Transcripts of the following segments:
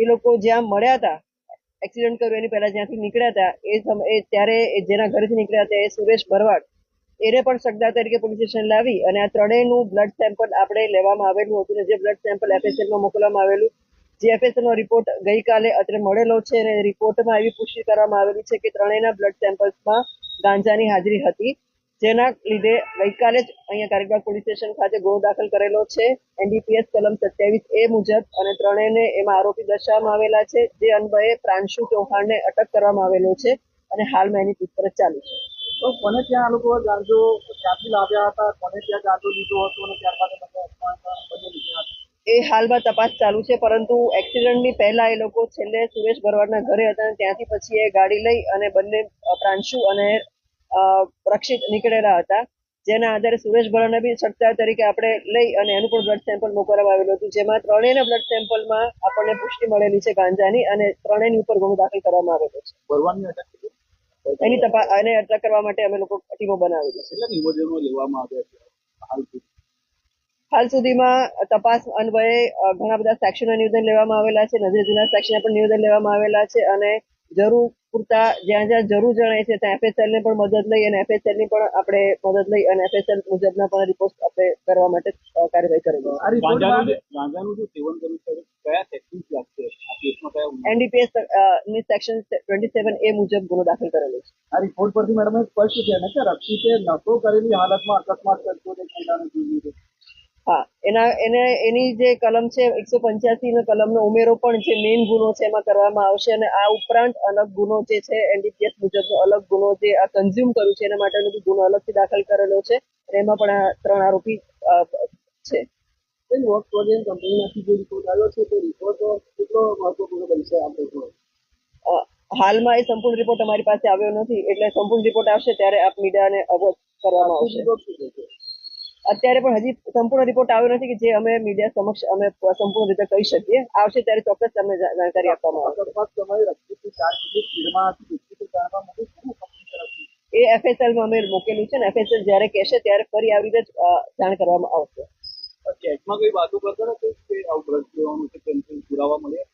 એ લોકો જ્યાં મળ્યા હતા એક્સિડન્ટ કર્યું, એની પહેલા જ્યાંથી નીકળ્યા હતા, એ સમયે ત્યારે જેના ઘરેથી નીકળ્યા હતા, એ સુરેશ ભરવાડ એને પણ સગદાર તરીકે પોલીસ સ્ટેશન લાવી અને આ ત્રણેયનું બ્લડ સેમ્પલ આપણે લેવામાં આવેલું હતું જે બ્લડ સેમ્પલ એફએસએલમાં મોકલવામાં આવેલું, જે એફએસએલનો રિપોર્ટ ગઈકાલે અત્રે મળેલો છે અને રિપોર્ટમાં એવી પુષ્ટિ કરવામાં આવેલી છે કે ત્રણેયના બ્લડ સેમ્પલ્સમાં ગાંજાની હાજરી હતી. જેના લીધે ગઈકાલે જ અહીંયા કારીબાગ પોલીસ સ્ટેશન ખાતે ગુનો દાખલ કરેલો છે. એનડીપીએસ કલમ સત્યાવીસ એ મુજબ અને ત્રણેયને એમાં આરોપી દર્શાવવામાં આવેલા છે. જે અન્વયે પ્રાંશુ ચૌહાણને અટક કરવામાં આવેલો છે અને હાલમાં એની પૂછપરછ ચાલુ છે. તો કોને ત્યાં આ લોકો ગાંજો ક્યાંથી લાવ્યા હતા? કોને ત્યાં ગાંજો લીધો હતો અને ત્યારબાદ એ હાલમાં તપાસ ચાલુ છે પરંતુ એક્સિડન્ટની પહેલા એ લોકો છેલ્લે સુરેશ ભરવાડના ઘરે હતા અને ત્યાંથી પછી એ ગાડી લઈ અને બંને પ્રાંશુ અને રક્ષિત નીકળેલા હતા. જેના આધારે સુરેશ ભરણને બી સત્તા તરીકે આપણે લઈ અને એનું પણ બ્લડ સેમ્પલ મોકલવામાં આવેલું હતું. જેમાં ત્રણેયના બ્લડ સેમ્પલમાં આપણને પુષ્ટિ મળેલી છે ગાંજાની અને ત્રણેયની ઉપર ગુનો દાખલ કરવામાં આવેલો છે. એની તપાસ એને અટક કરવા માટે અમે લોકો ટીમો બનાવેલી છે. લેવામાં આવ્યા હાલ સુધીમાં તપાસ અન્વયે ઘણા બધા સેક્શનના નિવેદન લેવામાં આવેલા છે. નજરે જૂના સેક્શનના પણ નિવેદન લેવામાં આવેલા છે અને જરૂર પૂરતા જ્યાં જ્યાં જરૂર જણાય છે ત્યાં એફએસએલ ને પણ મદદ લઈ અને એફએસએલની પણ આપણે મદદ લઈ અને એફએસએલ મુજબના પણ રિપોર્ટ આપણે કરવા માટે કાર્યવાહી ગુના? એનડીપીએસની સેક્શન ટ્વેન્ટી સેવન એ મુજબ ગુનો દાખલ કરેલો છે. આ રિપોર્ટ પરથી મેડમ સ્પષ્ટ છે ને કે રક્ષિતે નશો કરેલી હાલતમાં અકસ્માત કરતો મહિલાને જીવ હા એના એને એની જે કલમ છે એકસો પંચ્યાસી નો કલમનો ઉમેરો પણ જે મેઇન ગુનો છે એમાં કરવામાં આવશે અને આ ઉપરાંત અલગ ગુનો જે છે એનડીપીએસ મુજબનો અલગ ગુનો જે આ કન્ઝ્યુમ કર્યું છે એના માટેનો બી ગુનો અલગથી દાખલ કરેલો છે. અને એમાં પણ આ ત્રણ આરોપી છે. બેન વોક્સવોગન કંપનીમાંથી જે રિપોર્ટ આવ્યો છે તે રિપોર્ટ કેટલો મહત્વપૂર્ણ બનશે આપણે હાલમાં એ સંપૂર્ણ રિપોર્ટ અમારી પાસે આવ્યો નથી. એટલે સંપૂર્ણ રિપોર્ટ આવશે ત્યારે આપ મીડિયાને અવગત કરવામાં આવશે. અત્યારે પણ હજી સંપૂર્ણ રિપોર્ટ આવ્યો નથી કે જે અમે મીડિયા સમક્ષ અમે સંપૂર્ણ રીતે કહી શકીએ. આવશે ત્યારે ચોક્કસ તમને જાણકારી આપવામાં આવશે. એ એફએસએલમાં અમે મૂકેલું છે ને એફએસએલ જ્યારે કહેશે ત્યારે ફરી આવી રીતે જાણ કરવામાં આવશે. ચેટમાં કોઈ વાતો કરતો હતા કે આવું છે તેમ તેમ પુરાવા મળ્યા?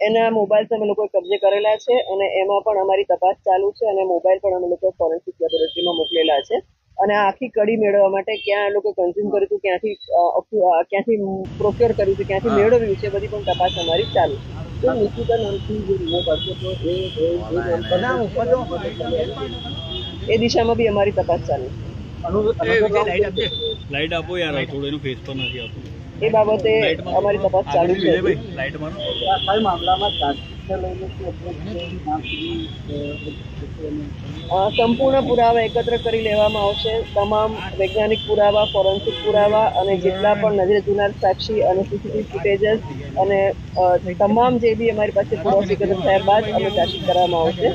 એના મોબાઈલ અમે લોકોએ કબજે કરેલા છે અને એમાં પણ અમારી તપાસ ચાલુ છે અને મોબાઈલ પણ અમે લોકો ફોરેન્સિક લેબોરેટરીમાં મોકલેલા છે. અને આખી કડી મેળવવા માટે ક્યાં એ લોકો કન્ઝ્યુમ કર્યું હતું ક્યાંથી ક્યાંથી પ્રોક્યોર કર્યું છે ક્યાંથી મેળવ્યું છે બધી પણ તપાસ અમારી ચાલુ તો નિકિતા નામથી જે હતો એ દિશામાં બી અમારી તપાસ ચાલુ લાઈટ આપો યાર થોડું એનું ફેસ પર નથી આવતું એ બાબતે અમારી તપાસ ચાલુ છે. આ મામલામાં સંપૂર્ણ પુરાવા એકત્ર કરી લેવામાં આવશે. તમામ વૈજ્ઞાનિક પુરાવા ફોરેન્સિક પુરાવા અને જેટલા પણ નજરે જુનાર સાક્ષી અને સીસીટીવી ફૂટેજીસ અને તમામ જે બી અમારી પાસે પુરાવા એકત્ર થયા બાદ અમે ચાર્જશીટ કરવામાં આવશે.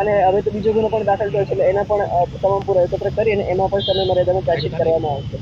અને હવે તો બીજો ગુનો પણ દાખલ થયો છે એટલે એના પણ તમામ પુરાવા એકત્ર કરી અને એમાં પણ સમય મર્યાદામાં ચાર્જશીટ કરવામાં આવશે.